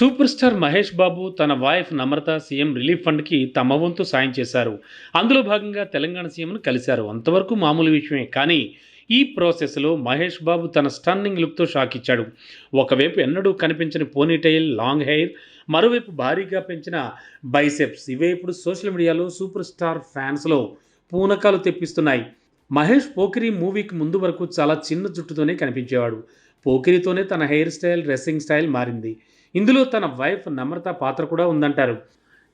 Super star Mahesh Babu తన wife Namrata CM relief ఫండ్కి తమ వంతు సాయం చేశారు. అందులో భాగంగా తెలంగాణ సీఎంను కలిశారు. అంతవరకు మామూలు విషయమే. కానీ ఈ ప్రాసెస్లో మహేష్ బాబు తన స్టన్నింగ్ లుక్తో షాక్ ఇచ్చాడు. ఒకవైపు ఎన్నడూ కనిపించని పోనీటైల్ లాంగ్ హెయిర్ మరోవైపు భారీగా పెంచిన బైసెప్స్. ఇవే ఇప్పుడు సోషల్ మీడియాలో సూపర్ స్టార్ ఫ్యాన్స్లో పూనకాలు తెప్పిస్తున్నాయి. మహేష్ పోకిరి మూవీకి ముందు వరకు చాలా చిన్న జుట్టుతోనే కనిపించేవాడు. పోకిరితోనే తన హెయిర్ స్టైల్ డ్రెస్సింగ్ స్టైల్ మారింది. ఇందులో తన వైఫ్ నమ్రత పాత్ర కూడా ఉందంటారు.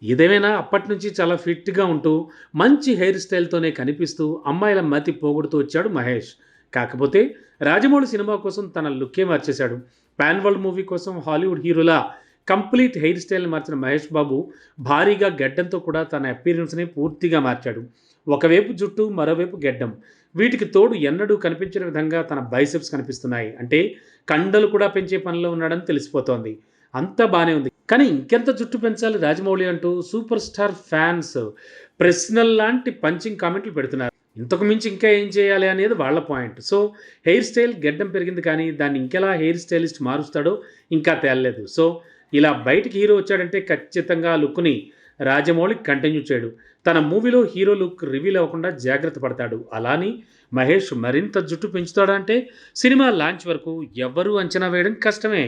ఏదేమైనా అప్పటి నుంచి చాలా ఫిట్గా ఉంటూ మంచి హెయిర్ స్టైల్తోనే కనిపిస్తూ అమ్మాయిల మతి పోగొడుతూ వచ్చాడు మహేష్. కాకపోతే రాజమౌళి సినిమా కోసం తన లుక్కే మార్చేశాడు. పాన్ వరల్డ్ మూవీ కోసం హాలీవుడ్ హీరోలా కంప్లీట్ హెయిర్ స్టైల్ని మార్చిన మహేష్ బాబు భారీగా గడ్డంతో కూడా తన అపీరెన్స్ని పూర్తిగా మార్చాడు. ఒకవైపు జుట్టు మరోవైపు గెడ్డం. వీటికి తోడు ఎన్నడూ కనిపించిన విధంగా తన బైసెప్స్ కనిపిస్తున్నాయి. అంటే కండలు కూడా పెంచే పనిలో ఉన్నాడని తెలిసిపోతోంది. అంతా బాగానే ఉంది. కానీ ఇంకెంత జుట్టు పెంచాలి రాజమౌళి అంటూ సూపర్ స్టార్ ఫ్యాన్స్ ప్రశ్నల్ లాంటి పంచింగ్ కామెంట్లు పెడుతున్నారు. ఇంతకు మించి ఇంకా ఏం చేయాలి అనేది వాళ్ళ పాయింట్. సో హెయిర్ స్టైల్ గెడ్డం పెరిగింది కానీ దాన్ని ఇంకెలా హెయిర్ స్టైలిస్ట్ మారుస్తాడో ఇంకా తేలలేదు. సో ఇలా బయటికి హీరో వచ్చాడంటే ఖచ్చితంగా లుక్ని రాజమౌళి కంటిన్యూ చేయడు. తన మూవీలో హీరో లుక్ రివీల్ అవ్వకుండా జాగ్రత్త పడతాడు. అలాని మహేష్ మరింత జుట్టు పెంచుతాడంటే సినిమా లాంచ్ వరకు ఎవరూ అంచనా వేయడం కష్టమే.